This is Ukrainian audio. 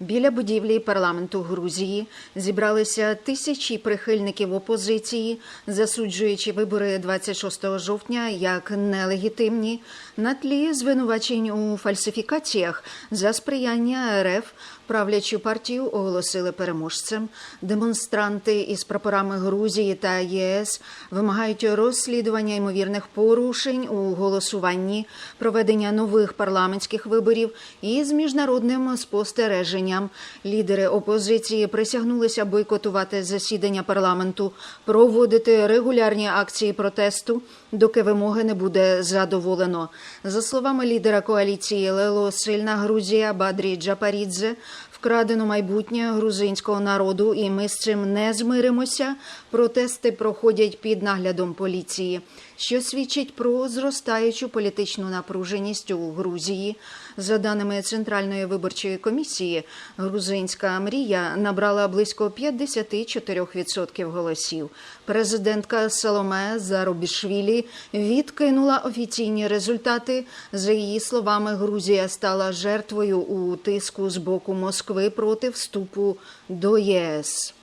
Біля будівлі парламенту Грузії зібралися тисячі прихильників опозиції, засуджуючи вибори 26 жовтня як нелегітимні на тлі звинувачень у фальсифікаціях за сприяння РФ. Правлячу партію оголосили переможцем. Демонстранти із прапорами Грузії та ЄС вимагають розслідування ймовірних порушень у голосуванні, проведення нових парламентських виборів і з міжнародним спостереженням. Лідери опозиції присягнулися бойкотувати засідання парламенту, проводити регулярні акції протесту, доки вимоги не буде задоволено. За словами лідера коаліції Лело Сильна Грузія Бадрі Джапарідзе, вкрадено майбутнє грузинського народу, і ми з цим не змиримося. Протести проходять під наглядом поліції, що свідчить про зростаючу політичну напруженість у Грузії. За даними Центральної виборчої комісії, грузинська мрія набрала близько 54% голосів. Президентка Саломе Заробішвілі відкинула офіційні результати. За її словами, Грузія стала жертвою у тиску з боку Москви проти вступу до ЄС.